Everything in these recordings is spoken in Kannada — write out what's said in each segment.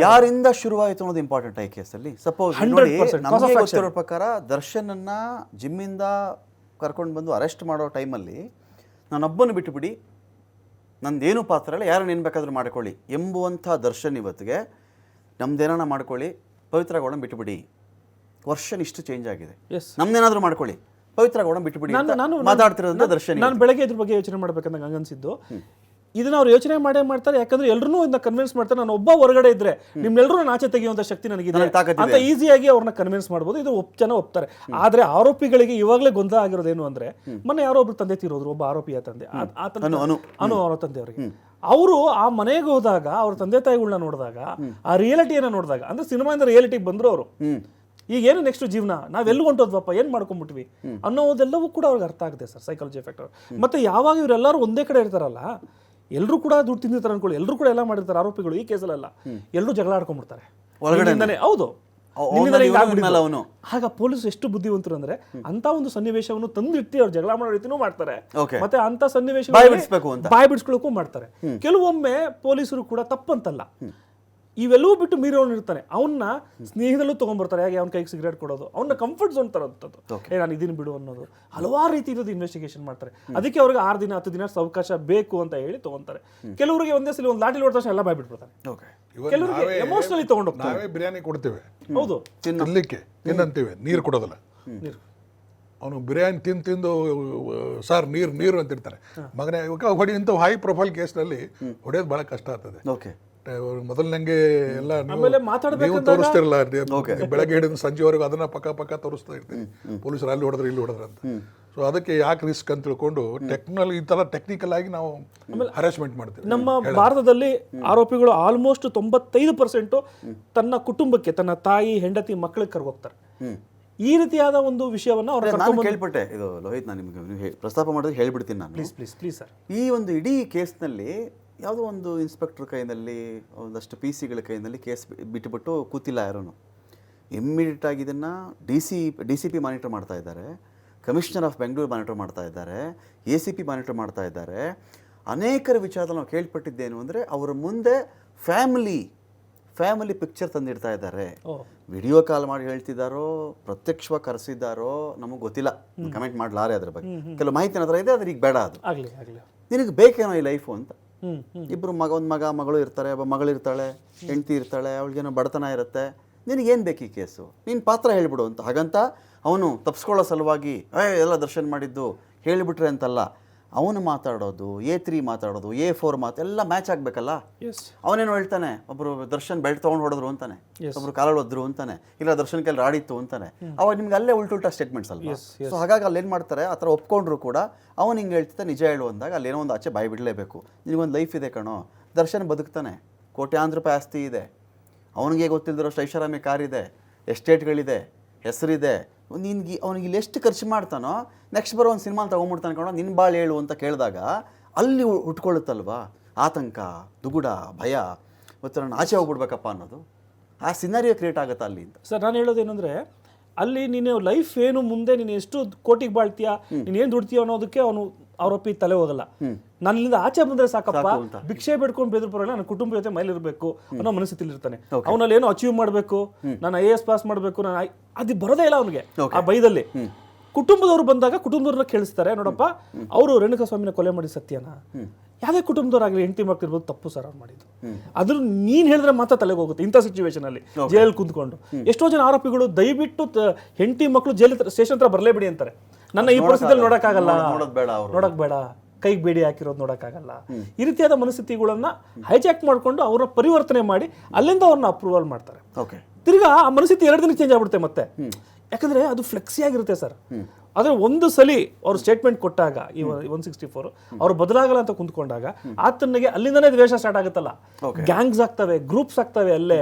ಯಾರಿಂದ ಶುರುವಾಯಿತು ಅನ್ನೋದು ಇಂಪಾರ್ಟೆಂಟ್ ಈ ಕೇಸಲ್ಲಿ ಸಪೋಸ್ 100% ನೋಡಿ ನಮಗೆ ಗೊತ್ತಿರೋ ಪ್ರಕಾರ ದರ್ಶನನ್ನ ಜಿಮ್ಮಿಂದ ಕರ್ಕೊಂಡು ಬಂದು ಅರೆಸ್ಟ್ ಮಾಡೋ ಟೈಮಲ್ಲಿ ನಾನೊಬ್ಬನು ಬಿಟ್ಟುಬಿಡಿ ನಂದೇನು ಪಾತ್ರ ಇಲ್ಲ ಯಾರನ್ನ ಏನು ಬೇಕಾದ್ರೂ ಮಾಡ್ಕೊಳ್ಳಿ ಎಂಬುವಂಥ ದರ್ಶನ್ ಇವತ್ತಿಗೆ ನಮ್ದೇನ ಮಾಡ್ಕೊಳ್ಳಿ ಪವಿತ್ರ ಗೌಡ ಬಿಟ್ಟುಬಿಡಿ. ವರ್ಷನ್ ಇಷ್ಟು ಚೇಂಜ್ ಆಗಿದೆ. ನಮ್ದೇನಾದ್ರೂ ಮಾಡ್ಕೊಳ್ಳಿ. ಪವಿತ್ರ ಗೌಡ ಬಿಟ್ಟುಬಿಡಿ ಮಾತಾಡ್ತಿರೋದ್ರಿಂದ ದರ್ಶನ್ ನಾನು ಬೆಳಗ್ಗೆ ಇದ್ರ ಬಗ್ಗೆ ಯೋಚನೆ ಮಾಡ್ಬೇಕಂತ ಅನ್ಸಿದ್ದು ಇದನ್ನ ಅವ್ರು ಯೋಚನೆ ಮಾಡೇ ಮಾಡ್ತಾರೆ. ಯಾಕಂದ್ರೆ ಎಲ್ಲರೂ ಇದನ್ನ ಕನ್ವಿನ್ಸ್ ಮಾಡ್ತಾರೆ. ನಾನು ಒಬ್ಬ ಹೊರಗಡೆ ಇದ್ರೆ ನಿಮ್ಮೆಲ್ಲರೂ ನಾನು ಆಚೆ ತೆಗೆಯುವಂತ ಶಕ್ತಿ ನನಗಿದೆ. ಅಂತ ಈಸಿಯಾಗಿ ಅವ್ರನ್ನ ಕನ್ವಿನ್ಸ್ ಮಾಡ್ಬೋದು. ಇದು ಒಪ್ ಜನ ಒಪ್ತಾರೆ. ಆದ್ರೆ ಆರೋಪಿಗಳಿಗೆ ಇವಾಗಲೇ ಗೊಂದಲ ಆಗಿರೋದೇನು ಅಂದ್ರೆ ಮೊನ್ನೆ ಯಾರೋ ಒಬ್ರು ತಂದೆ ತೀರೋದ್ರು ಒಬ್ಬ ಆರೋಪಿಯ ತಂದೆ. ಅನು ಅವರ ತಂದೆ ಅವರಿಗೆ. ಅವರು ಆ ಮನೆಗೆ ಹೋದಾಗ ಅವ್ರ ತಂದೆ ತಾಯಿಗಳನ್ನ ನೋಡಿದಾಗ ಆ ರಿಯಾಲಿಟಿಯನ್ನ ನೋಡಿದಾಗ ಅಂದ್ರೆ ಇಂದ ರಿಯಾಲಿಟಿಗೆ ಬಂದ್ರು ಅವರು. ಈಗ ಏನು ನೆಕ್ಸ್ಟ್ ಜೀವನ? ನಾವೆಲ್ಲಿ ಹೊಂಟೋದ್ವಪ್ಪ? ಏನು ಮಾಡ್ಕೊಂಡ್ಬಿಟ್ವಿ ಅನ್ನೋದೆಲ್ಲವೂ ಕೂಡ ಅವ್ರಿಗೆ ಅರ್ಥ ಆಗುತ್ತೆ ಸರ್ ಸೈಕಾಲಜಿ ಫ್ಯಾಕ್ಟರ್ ಮತ್ತೆ ಯಾವಾಗ ಇವರೆಲ್ಲರೂ ಒಂದೇ ಕಡೆ ಇರ್ತಾರಲ್ಲ ಎಲ್ಲರೂ ಕೂಡ ದುಡ್ಡು ತಿಂದಿರ್ತಾರೆ ಅನ್ಕೊಳ್ಳಿ. ಎಲ್ಲರೂ ಕೂಡ ಎಲ್ಲ ಮಾಡಿರ್ತಾರೆ ಆರೋಪಿಗಳು ಈ ಕೇಸಲ್ಲ ಎಲ್ಲರೂ ಜಗಳ ಆಡ್ಕೊಂಡ್ಬಿಡ್ತಾರೆ. ಹೌದು. ಆಗ ಪೊಲೀಸ್ ಎಷ್ಟು ಬುದ್ಧಿವಂತರು ಅಂದ್ರೆ ಅಂತ ಒಂದು ಸನ್ನಿವೇಶವನ್ನು ತಂದಿಟ್ಟು ಅವ್ರು ಜಗಳ ಮಾಡೋ ರೀತಿನೂ ಮಾಡ್ತಾರೆ. ಮತ್ತೆ ಅಂತ ಸನ್ನಿವೇಶ. ಬಾಯ್ ಬಿಡಿಸ್ಕೊಳ್ಳೋಕ್ಕೂ ಮಾಡ್ತಾರೆ. ಕೆಲವೊಮ್ಮೆ ಪೊಲೀಸರು ಕೂಡ ತಪ್ಪಂತಲ್ಲ. ಇವೆಲ್ಲವೂ ಬಿಟ್ಟು ಮೀರೋನ್ ಇರ್ತಾನೆ. ಅವನ್ನ ಸ್ನೇಹದಲ್ಲೂ ತಗೊಂಡ್ಬರ್ತಾರೆ ಹಾಗೆ ಅವ್ನ ಕೈಗೆ ಸಿಗರೇಟ್ ಕೊಡೋದು? ಅವನ್ನ ಕಂಫರ್ಟ್ ಝೋನ್ ತರೋಂಥದ್ದು. ಏ ನಾನು ಇದನ್ನ ಬಿಡು ಅನ್ನೋದು. ಹಲವಾರು ರೀತಿ ಇರೋದು ಇನ್ವೆಸ್ಟಿಗೇಷನ್ ಮಾಡ್ತಾರೆ. ಅದಕ್ಕೆ ಅವ್ರಿಗೆ ಆರು ದಿನ ಹತ್ತು ದಿನ ಅವಕಾಶ ಬೇಕು ಅಂತ ಹೇಳಿ ತಗೊಂತಾರೆ. ಕೆಲವರಿಗೆ ಒಂದೇ ಸಲ ಒಂದು ಲಾಟಿ ಹೊಡೆದ ತಕ್ಷಣ ಎಲ್ಲ ಬಾಯ್ ಬಿಡ್ತಾರೆ ಓಕೆ ಇವತ್ತು ಕೆಲವರಿಗೆ ನಾವೇ- ಎಮೋಷನಲಿ ತಗೊಂಡೋಗ್ತಾರೆ ನಾವೇ ಬಿರಿಯಾನಿ ಕೊಡ್ತೇವೆ. ಹೌದು. ತಿನ್ನಲಿಕ್ಕೆ ತಿನ್ನಂತೀವಿ. ನೀರು ಕೊಡೋದಿಲ್ಲ. ನೀರು. ಅವನು ಬಿರಿಯಾನಿ ತಿಂದು ತಿಂದು ಸರ್ ನೀರು ನೀರು ಅಂತಿರ್ತಾನೆ ಮಗನೇ ಇವಾಗ ಹೊಡಿ ಇಂಥ ಹೈ ಪ್ರೊಫೈಲ್ ಕೇಸ್ನಲ್ಲಿ ಹೊಡೆಯೋದು ಬಹಳ ಕಷ್ಟ ಆಗ್ತದೆ. ಓಕೆ ಮೊದಲನಂಗೆ ಎಲ್ಲ ನೀವು- ತೋರಿಸ್ತಿರಲ್ಲ ಬೆಳಗ್ಗೆ ಹಿಡಿದು ಸಂಜೆವರೆಗೂ ಅದನ್ನ ಪಕ್ಕ ಪಕ್ಕ ತೋರಿಸ್ತಾ ಇರ್ತೀನಿ. ಪೊಲೀಸರು ಅಲ್ಲಿ ಹೊಡೆದ್ರೆ ಇಲ್ಲಿ ಹೊಡೆದ್ರೆ ಅಂತ. ಸೊ ಅದಕ್ಕೆ ಯಾಕೆ ರಿಸ್ಕ್ ಅಂತ ತಿಳ್ಕೊಂಡು ಟೆಕ್ನಾಲಜಿ ಈ ತರ ಟೆಕ್ನಿಕಲ್ ಆಗಿ ನಾವು ಹರಾಸ್ಮೆಂಟ್ ಮಾಡ್ತೀವಿ. ನಮ್ಮ ಭಾರತದಲ್ಲಿ ಆರೋಪಿಗಳು ಆಲ್ಮೋಸ್ಟ್ ತೊಂಬತ್ತೈದು ಪರ್ಸೆಂಟ್ ತನ್ನ ಕುಟುಂಬಕ್ಕೆ ತನ್ನ ತಾಯಿ ಹೆಂಡತಿ ಮಕ್ಕಳಿಗೆ ಕರ್ಗೋಗ್ತಾರೆ. ಈ ರೀತಿಯಾದ ಒಂದು ವಿಷಯವನ್ನ ಅವ್ರ ನಾನು ಕೇಳ್ಪಟ್ಟೆ. ಇದು ಲೋಹಿತ್ ನಾನು ನಿಮಗೆ ನೀವು ಪ್ರಸ್ತಾಪ ಮಾಡಿದ್ರೆ ಹೇಳ್ಬಿಡ್ತೀನಿ ನಾನು. ಪ್ಲೀಸ್ ಪ್ಲೀಸ್ ಪ್ಲೀಸ್ ಸರ್ ಈ ಒಂದು ಇಡೀ ಕೇಸ್ನಲ್ಲಿ ಯಾವುದೋ ಒಂದು ಇನ್ಸ್ಪೆಕ್ಟರ್ ಕೈನಲ್ಲಿ ಒಂದಷ್ಟು ಪಿ ಸಿಗಳ ಕೈನಲ್ಲಿ ಕೇಸ್ ಬಿಟ್ಟುಬಿಟ್ಟು ಕೂತಿಲ್ಲ ಯಾರೂ ಇಮ್ಮಿಡಿಯೇಟ್ ಆಗಿ ಇದನ್ನು D C D C P monitor ಮಾಡ್ತಾ ಇದ್ದಾರೆ. ಕಮಿಷನರ್ ಆಫ್ ಬೆಂಗಳೂರು ಮಾನಿಟರ್ ಮಾಡ್ತಾ ಇದ್ದಾರೆ. ಎ ಸಿ ಪಿ ಮಾನಿಟರ್ ಮಾಡ್ತಾ ಇದ್ದಾರೆ. ಅನೇಕರ ವಿಚಾರದಲ್ಲಿ ನಾವು ಕೇಳ್ಪಟ್ಟಿದ್ದೇನು ಅಂದರೆ ಅವರ ಮುಂದೆ ಫ್ಯಾಮಿಲಿ ಫ್ಯಾಮಿಲಿ ಪಿಕ್ಚರ್ ತಂದಿಡ್ತಾ ಇದ್ದಾರೆ. ವಿಡಿಯೋ ಕಾಲ್ ಮಾಡಿ ಹೇಳ್ತಿದ್ದಾರೋ ಪ್ರತ್ಯಕ್ಷವಾಗಿ ಕರೆಸಿದ್ದಾರೋ ನಮಗೆ ಗೊತ್ತಿಲ್ಲ. ಕಮೆಂಟ್ ಮಾಡಲಾರೆ ಅದ್ರ ಬಗ್ಗೆ. ಕೆಲವು ಮಾಹಿತಿ ಹತ್ರ ಇದೆ ಅದ್ರ ಈಗ ಬೇಡ ಅದು. ನಿನಗೆ ಬೇಕೇನೋ ಈ ಲೈಫು ಅಂತ? ಇಬ್ಬರು ಮಗ, ಒಂದು ಮಗ, ಮಗಳು ಇರ್ತಾರೆ, ಒಬ್ಬ ಮಗಳು ಇರ್ತಾಳೆ, ಹೆಂಡತಿ ಇರ್ತಾಳೆ, ಅವಳಿಗೇನೋ ಬಡತನ ಇರುತ್ತೆ. ನಿನಗೇನು ಬೇಕು ಈ ಕೇಸು? ನೀನು ಪಾತ್ರ ಹೇಳ್ಬಿಡು ಅಂತ. ಹಾಗಂತ ಅವನು ತಪ್ಪಿಸ್ಕೊಳ್ಳೋ ಸಲುವಾಗಿ ಏ ಎಲ್ಲ ದರ್ಶನ್ ಮಾಡಿದ್ದು, ಹೇಳಿಬಿಟ್ರೆ ಅಂತಲ್ಲ. ಅವನು ಮಾತಾಡೋದು ಎ ತ್ರೀ ಮಾತಾಡೋದು ಎ ಫೋರ್ ಮಾತು ಎಲ್ಲ ಮ್ಯಾಚ್ ಆಗಬೇಕಲ್ಲ? ಅವನೇನು ಹೇಳ್ತಾನೆ ಒಬ್ಬರು ದರ್ಶನ್ ಬೆಲ್ಟ್ ತೊಗೊಂಡು ಹೊಡೆದ್ರು ಅಂತಾನೆ ಒಬ್ರು ಕಾಲ ಹೊಡೆದ್ರು ಅಂತಾನೆ ಇಲ್ಲ ದರ್ಶನ್ ಕೈಲಿ ರಾಡಿತ್ತು ಅಂತಾನೆ. ಅವಾಗ ನಿಮ್ಗೆ ಅಲ್ಲೇ ಉಲ್ಟುಲ್ಟಾ ಸ್ಟೇಟ್ಮೆಂಟ್ಸ್ ಅಲ್ವಾ? ಸೊ ಹಾಗಾಗಿ ಅಲ್ಲಿ ಏನು ಮಾಡ್ತಾರೆ ಆ ಥರ ಒಪ್ಕೊಂಡ್ರು ಕೂಡ ಅವನು ಹಿಂಗೆ ಹೇಳ್ತಿದ್ದ ನಿಜ ಹೇಳು ಅಂದಾಗ ಅಲ್ಲಿ ಏನೋ ಒಂದು ಆಚೆ ಬಾಯಿ ಬಿಡಲೇಬೇಕು. ನಿನಗೊಂದು ಲೈಫ್ ಇದೆ ಕಣೋ. ದರ್ಶನ್ ಬದುಕ್ತಾನೆ. ಕೋಟ್ಯಾಂತರ ರೂಪಾಯಿ ಆಸ್ತಿ ಇದೆ. ಅವನಿಗೆ ಗೊತ್ತಿಲ್ಲದಿರೋಷ್ಟು ಐಷಾರಾಮಿ ಕಾರ್ ಇದೆ ಎಸ್ಟೇಟ್ಗಳಿದೆ ಹೆಸರಿದೆ. ನಿನ್ಗೆ ಅವನಿಗೆ ಇಲ್ಲಿ ಎಷ್ಟು ಖರ್ಚು ಮಾಡ್ತಾನೋ ನೆಕ್ಸ್ಟ್ ಬರೋ ಒಂದು ಸಿನಿಮಾ ತೊಗೊಂಡ್ಬಿಡ್ತಾನೆ ಕಣೋ ನಿನ್ನ ಬಾಳು ಹೇಳು ಅಂತ ಕೇಳಿದಾಗ ಅಲ್ಲಿ ಉಟ್ಕೊಳ್ಳುತ್ತಲ್ವಾ? ಆತಂಕ ದುಗುಡ ಭಯ ಮತ್ತು ನಾನು ಆಚೆ ಹೋಗ್ಬಿಡ್ಬೇಕಪ್ಪ ಅನ್ನೋದು. ಆ ಸಿನಾರಿಯೋ ಕ್ರಿಯೇಟ್ ಆಗುತ್ತೆ ಅಲ್ಲಿ ಅಂತ? ಸರ್ ನಾನು ಹೇಳೋದೇನೆಂದರೆ ಅಲ್ಲಿ ನೀನು ಲೈಫ್ ಏನು ಮುಂದೆ ನೀನು ಎಷ್ಟು ಕೋಟಿಗೆ ಬಾಳ್ತೀಯ ನೀನು ಏನು ದುಡ್ತೀಯ ಅನ್ನೋದಕ್ಕೆ ಅವನು ಆರೋಪಿ ತಲೆ ಹೋಗಲ್ಲ. ನಾನು ಇಲ್ಲಿಂದ ಆಚೆ ಬಂದ್ರೆ ಸಾಕಪ್ಪ. ಭಿಕ್ಷೆ ಬೇಡ್ಕೊಂಡು ಬೇದ್ರ ಪರವಾಗಿಲ್ಲ ನನ್ನ ಕುಟುಂಬ ಜೊತೆ ಮೈಲಿ ಇರಬೇಕು ಅನ್ನೋ ಮನಸ್ಥಿತಿಲಿ ಇರ್ತಾನೆ ಅವನಲ್ಲಿ ಏನೋ ಅಚೀವ್ ಮಾಡಬೇಕು ನಾನು ಐ ಎಸ್ ಪಾಸ್ ಮಾಡಬೇಕು ನಾನು ಅದು ಬರೋದೇ ಇಲ್ಲ ಅವನಿಗೆ. ಆ ಬೈದಲ್ಲಿ ಕುಟುಂಬದವ್ರು ಬಂದಾಗ ಕುಟುಂಬದವ್ರನ್ನ ಕೇಳಿಸ್ತಾರೆ ನೋಡಪ್ಪ ಅವರು ರೇಣುಕಾ ಸ್ವಾಮಿನ ಕೊಲೆ ಮಾಡಿ ಸತ್ಯನ? ಯಾವುದೇ ಕುಟುಂಬದವರಾಗಲಿ ಹೆಂಡತಿ ಮಾಡ್ತಿರ್ಬೋದು ತಪ್ಪು ಸರ್ ಅವ್ರು ಮಾಡಿದ್ದು. ಅದ್ರ ನೀನ್ ಹೇಳಿದ್ರೆ ಮಾತ್ರ ತಲೆಗೆ ಹೋಗುತ್ತೆ ಇಂಥ ಸಿಚುವೇಶನ್ ಅಲ್ಲಿ. ಜೈಲ್ ಕುಂತ್ಕೊಂಡು. ಎಷ್ಟೋ ಜನ ಆರೋಪಿಗಳು ದಯವಿಟ್ಟು ಹೆಂಡತಿ ಮಕ್ಕಳು ಜೈಲ್ ಸ್ಟೇಷನ್ ಹತ್ರ ಬರಲೇಬೇಡಿ ಅಂತಾರೆ. ನನ್ನ ಈ ಪರಿಸ್ಥಿತಿಯಲ್ಲಿ ನೋಡಕ್ಕಾಗಲ್ಲ. ಆಗಲ್ಲ ಬೇಡ. ನೋಡಕ್ ಬೇಡ. ಕೈಗೆ ಬೇಡಿ ಹಾಕಿರೋದು ನೋಡೋಕ್ಕಾಗಲ್ಲ. ಈ ರೀತಿಯಾದ ಮನಸ್ಥಿತಿಗಳನ್ನ ಹೈಜಾಕ್ ಮಾಡ್ಕೊಂಡು ಅವರ ಪರಿವರ್ತನೆ ಮಾಡಿ ಅಲ್ಲಿಂದ ಅವ್ರನ್ನ ಅಪ್ರೂವಲ್ ಮಾಡ್ತಾರೆ. ಓಕೆ ತಿರ್ಗಾ ಆ ಮನಸ್ಥಿತಿ ಎರಡು ದಿನ ಚೇಂಜ್ ಆಗ್ಬಿಡುತ್ತೆ ಮತ್ತೆ. ಯಾಕಂದ್ರೆ ಅದು ಫ್ಲೆಕ್ಸಿ ಆಗಿರುತ್ತೆ ಸರ್. ಆದ್ರೆ ಒಂದು ಸಲಿ ಅವರು ಸ್ಟೇಟ್ಮೆಂಟ್ ಕೊಟ್ಟಾಗ ಈ ಒನ್ ಸಿಕ್ಸ್ಟಿ ಫೋರ್ ಅವ್ರು ಬದಲಾಗಲ್ಲ ಅಂತ ಕುಂತ್ಕೊಂಡಾಗ ಆತನಿಗೆ ಅಲ್ಲಿಂದನೇ ದ್ವೇಷ ಸ್ಟಾರ್ಟ್ ಆಗುತ್ತಲ್ಲ. ಗ್ಯಾಂಗ್ಸ್ ಆಗ್ತವೆ ಗ್ರೂಪ್ಸ್ ಆಗ್ತವೆ ಅಲ್ಲೇ.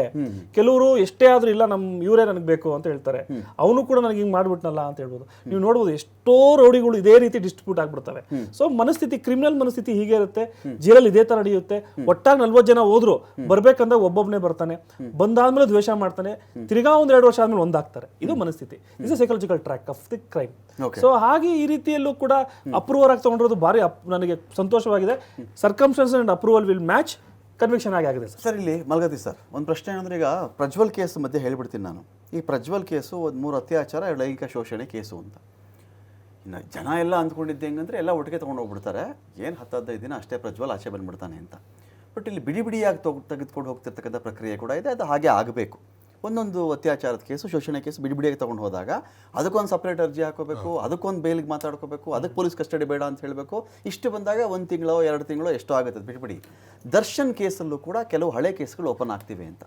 ಕೆಲವರು ಎಷ್ಟೇ ಆದ್ರೂ ಇಲ್ಲ ನಮ್ ಇವರೇ ನನಗೆ ಬೇಕು ಅಂತ ಹೇಳ್ತಾರೆ. ಅವನು ಕೂಡ ನನಗೆ ಹಿಂಗೆ ಮಾಡ್ಬಿಟ್ನಲ್ಲ ಅಂತ ಹೇಳ್ಬೋದು. ನೀವು ನೋಡ್ಬೋದು ಎಷ್ಟೋ ರೌಡಿಗಳು ಇದೇ ರೀತಿ ಡಿಸ್ಟ್ರಿಬ್ಯೂಟ್ ಆಗ್ಬಿಡ್ತವೆ. ಸೊ ಮನಸ್ಥಿತಿ ಕ್ರಿಮಿನಲ್ ಮನಸ್ಥಿತಿ ಹೀಗೆ ಇರುತ್ತೆ. ಜೈಲಲ್ಲಿ ಇದೇ ತರ ನಡೆಯುತ್ತೆ. ಒಟ್ಟಾಗಿ ನಲ್ವತ್ತು ಜನ ಹೋದ್ರು ಬರ್ಬೇಕಂದ್ರೆ ಒಬ್ಬೊಬ್ಬನೇ ಬರ್ತಾನೆ. ಬಂದಾದ್ಮೇಲೆ ದ್ವೇಷ ಮಾಡ್ತಾನೆ. ತಿರ್ಗಾ ಒಂದ್ ಎರಡು ವರ್ಷ ಆದ್ಮೇಲೆ ಒಂದಾಗ್ತಾರೆ ಇದು ಮನಸ್ಥಿತಿ. Is psychological track of the crime so ಹಾಗೆ ಈ ರೀತಿಯಲ್ಲೂ ಕೂಡ ಅಪ್ರೂವರ್ ಆಗಿ ತಗೊಂಡಿರೋದು ಭಾರಿ ನನಗೆ ಸಂತೋಷವಾಗಿದೆ. Circumstances and approval will match conviction ಆಗಿ ಆಗಿದೆ ಸರ್. ಸರ್ ಇಲ್ಲಿ ಮಲ್ಗತಿ ಸರ್ ಒಂದು ಪ್ರಶ್ನೆ ಏನಂದ್ರೆ ಈಗ ಪ್ರಜ್ವಲ್ ಕೇಸ್ ಮಧ್ಯೆ ಹೇಳಿಬಿಡ್ತೀನಿ ನಾನು. ಈ ಪ್ರಜ್ವಲ್ ಕೇಸು ಒಂದು ಮೂರು ಅತ್ಯಾಚಾರ ಲೈಂಗಿಕ ಶೋಷಣೆ ಕೇಸು ಅಂತ. ಇನ್ನು ಜನ ಎಲ್ಲ ಅಂದ್ಕೊಂಡಿದ್ದೆ ಹೆಂಗಂದ್ರೆ ಎಲ್ಲ ಒಟ್ಟಿಗೆ ತೊಗೊಂಡು ಹೋಗ್ಬಿಡ್ತಾರೆ. ಏನು ಹತ್ತು ಹದಿನೈದು ದಿನ ಅಷ್ಟೇ ಪ್ರಜ್ವಲ್ ಆಚೆ ಬಂದ್ಬಿಡ್ತಾನೆ ಅಂತ. ಬಟ್ ಇಲ್ಲಿ ಬಿಡಿ ಬಿಡಿಯಾಗಿ ತೊಗೊ ತೆಗೆದುಕೊಂಡು ಹೋಗ್ತಿರ್ತಕ್ಕಂಥ ಪ್ರಕ್ರಿಯೆ ಕೂಡ ಇದೆ. ಅದು ಹಾಗೆ ಆಗಬೇಕು. ಒಂದೊಂದು ಅತ್ಯಾಚಾರದ ಕೇಸು ಶೋಷಣೆ ಕೇಸು ಬಿಡಿಬಿಡಿಯಾಗಿ ತೊಗೊಂಡು ಹೋದಾಗ ಅದಕ್ಕೊಂದು ಸಪ್ರೇಟ್ ಅರ್ಜಿ ಹಾಕೋಬೇಕು ಅದಕ್ಕೊಂದು ಬೇಲಿಗೆ ಮಾತಾಡ್ಕೋಬೇಕು ಅದಕ್ಕೆ ಪೊಲೀಸ್ ಕಸ್ಟಡಿ ಬೇಡ ಅಂತ ಹೇಳಬೇಕು. ಇಷ್ಟು ಬಂದಾಗ ಒಂದು ತಿಂಗಳೋ ಎರಡು ತಿಂಗಳೋ ಎಷ್ಟೋ ಆಗುತ್ತೆ ಬಿಡಿ ಬಿಡಿ. ದರ್ಶನ್ ಕೇಸಲ್ಲೂ ಕೂಡ ಕೆಲವು ಹಳೆ ಕೇಸ್ಗಳು ಓಪನ್ ಆಗ್ತಿವೆ ಅಂತ.